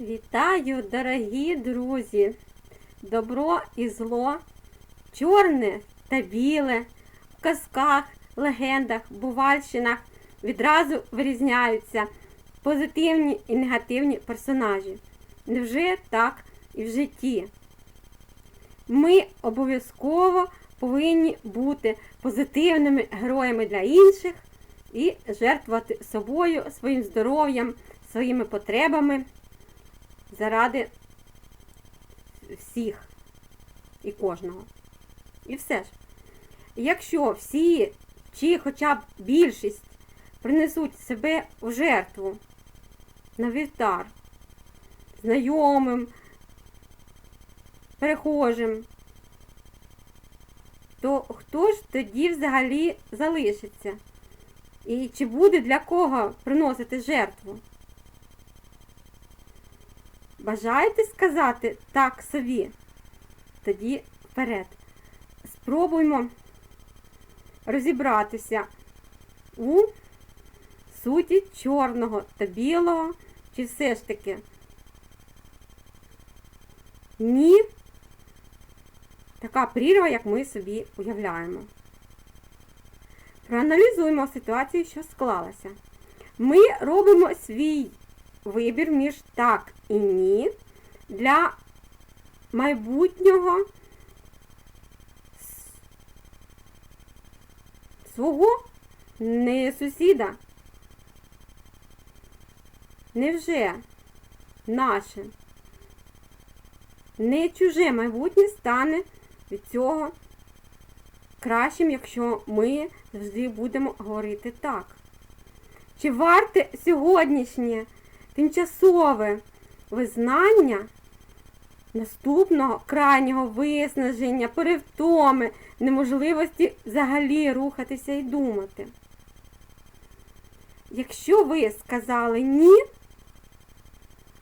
Вітаю, дорогі друзі! Добро і зло, чорне та біле, в казках, легендах, бувальщинах відразу вирізняються позитивні і негативні персонажі. Невже так і в житті? Ми обов'язково повинні бути позитивними героями для інших і жертвувати собою, своїм здоров'ям, своїми потребами заради всіх і кожного. І все ж, якщо всі, чи хоча б більшість принесуть себе у жертву на вівтар, знайомим, перехожим, то хто ж тоді взагалі залишиться? І чи буде для кого приносити жертву? Бажаєте сказати так собі? Тоді вперед. Спробуймо розібратися у суті чорного та білого, чи все ж таки ні така прірва, як ми собі уявляємо. Проаналізуємо ситуацію, що склалася. Ми робимо свій вибір між так і ні для майбутнього свого не сусіда. Невже наше не чуже майбутнє стане від цього кращим, якщо ми завжди будемо говорити так? Чи варте сьогоднішнє тимчасове визнання наступного крайнього виснаження, перевтоми, неможливості взагалі рухатися і думати? Якщо ви сказали ні,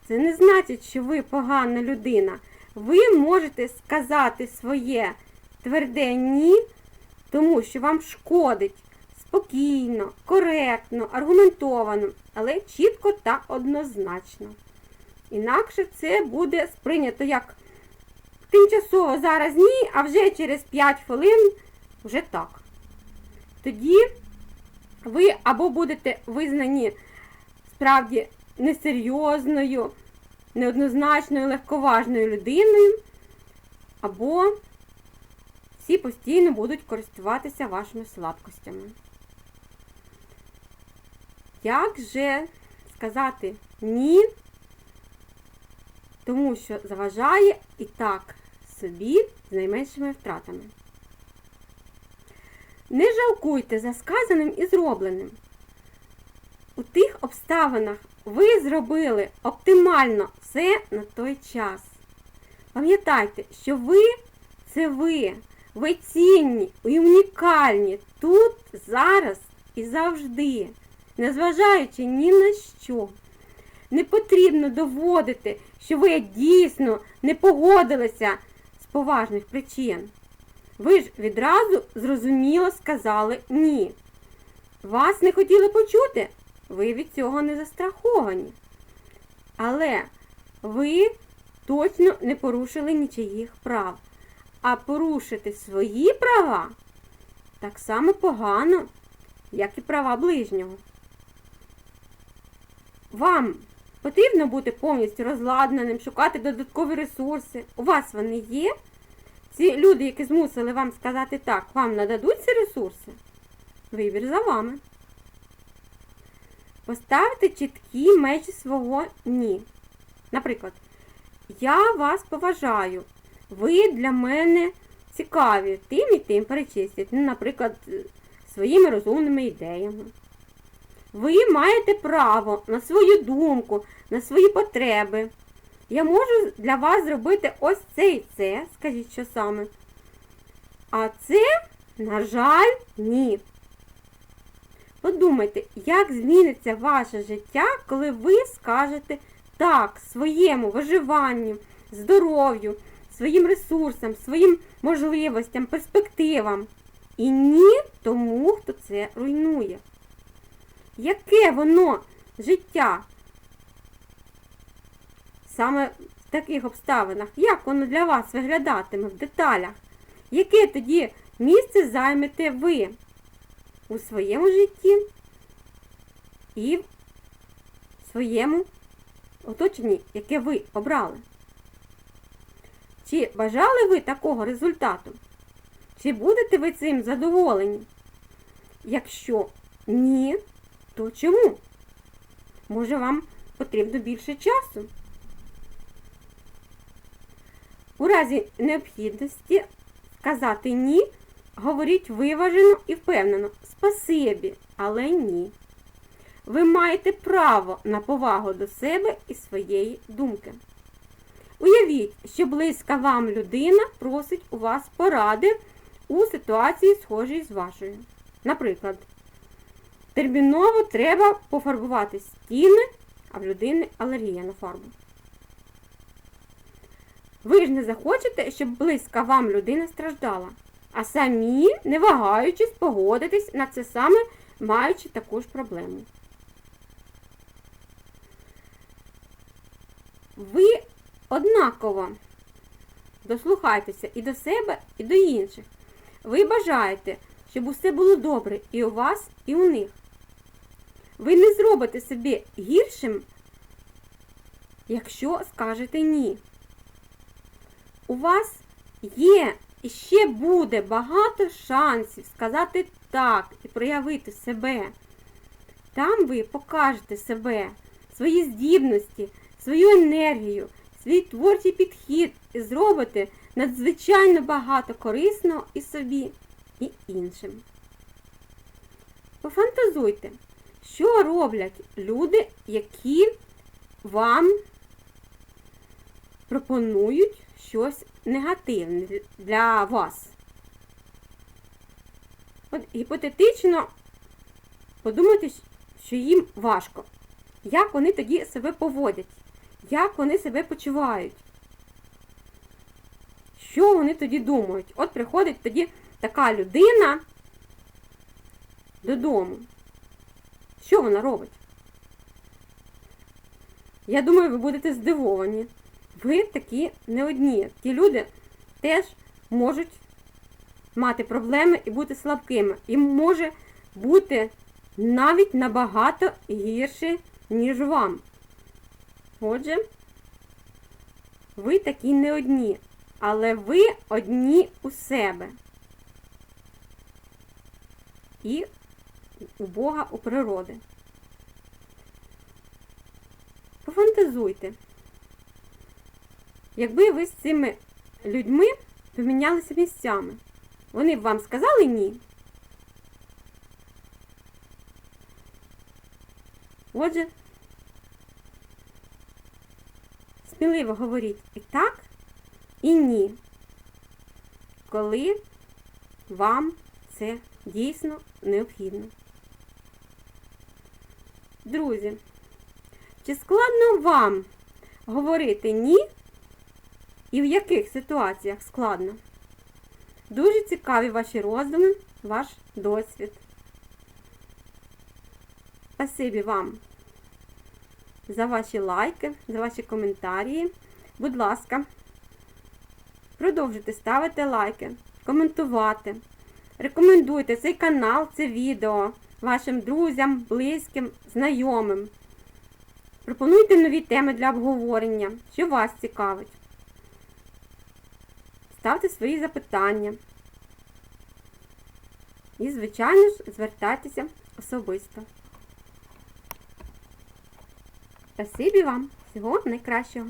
це не значить, що ви погана людина. Ви можете сказати своє тверде ні, тому що вам шкодить спокійно, коректно, аргументовано, але чітко та однозначно. Інакше це буде сприйнято як тимчасово зараз ні, а вже через 5 хвилин вже так. Тоді ви або будете визнані справді несерйозною, неоднозначною, легковажною людиною, або всі постійно будуть користуватися вашими слабкостями. Як же сказати ні, тому що заважає і так собі з найменшими втратами? Не жалкуйте за сказаним і зробленим. У тих обставинах ви зробили оптимально все на той час. Пам'ятайте, що ви це ви. Ви цінні і унікальні тут, зараз і завжди, незважаючи ні на що. Не потрібно доводити, що ви дійсно не погодилися з поважних причин. Ви ж відразу зрозуміло сказали ні. Вас не хотіли почути, ви від цього не застраховані. Але ви точно не порушили нічиїх прав. А порушити свої права так само погано, як і права ближнього. Вам потрібно бути повністю розладнаним, шукати додаткові ресурси. У вас вони є? Ці люди, які змусили вам сказати так, вам нададуть ці ресурси? Вибір за вами. Поставте чіткі межі свого ні. Наприклад, я вас поважаю. Ви для мене цікаві тим і тим перечистять. Ну, наприклад, своїми розумними ідеями. Ви маєте право на свою думку, на свої потреби. Я можу для вас зробити ось це і це, скажіть, що саме. А це, на жаль, ні. Подумайте, як зміниться ваше життя, коли ви скажете так своєму виживанню, здоров'ю, своїм ресурсам, своїм можливостям, перспективам. І ні тому, хто це руйнує. Яке воно життя саме в таких обставинах, як воно для вас виглядатиме в деталях? Яке тоді місце займете ви у своєму житті і в своєму оточенні, яке ви обрали? Чи бажали ви такого результату? Чи будете ви цим задоволені? Якщо ні, то чому? Може вам потрібно більше часу? У разі необхідності сказати ні, говоріть виважено і впевнено. Спасибі, але ні. Ви маєте право на повагу до себе і своєї думки. Уявіть, що близька вам людина просить у вас поради у ситуації, схожій з вашою. Наприклад, терміново треба пофарбувати стіни, а в людини алергія на фарбу. Ви ж не захочете, щоб близька вам людина страждала, а самі, не вагаючись, погодитесь на це саме, маючи таку ж проблему. Ви однаково дослухайтеся і до себе, і до інших. Ви бажаєте, щоб усе було добре і у вас, і у них. Ви не зробите собі гіршим, якщо скажете ні. У вас є і ще буде багато шансів сказати так і проявити себе. Там ви покажете себе, свої здібності, свою енергію, свій творчий підхід і зробите надзвичайно багато корисного і собі, і іншим. Пофантазуйте, що роблять люди, які вам пропонують щось негативне для вас. От гіпотетично подумайте, що їм важко. Як вони тоді себе поводять? Як вони себе почувають? Що вони тоді думають? От приходить тоді така людина додому. Що вона робить? Я думаю, ви будете здивовані. Ви такі не одні. Ті люди теж можуть мати проблеми і бути слабкими. І може бути навіть набагато гірше, ніж вам. Отже, ви такі не одні, але ви одні у себе. І у Бога у природи. Пофантазуйте. Якби ви з цими людьми помінялися місцями, вони б вам сказали ні. Отже, сміливо говоріть і так, і ні, коли вам це дійсно необхідно. Друзі, чи складно вам говорити ні? І в яких ситуаціях складно? Дуже цікаві ваші роздуми, ваш досвід. Спасибі вам за ваші лайки, за ваші коментарі. Будь ласка, продовжуйте ставити лайки, коментувати. Рекомендуйте цей канал, це відео вашим друзям, близьким, знайомим. Пропонуйте нові теми для обговорення, що вас цікавить. Ставте свої запитання. І, звичайно ж, звертайтеся особисто. Спасибі вам! Всього найкращого!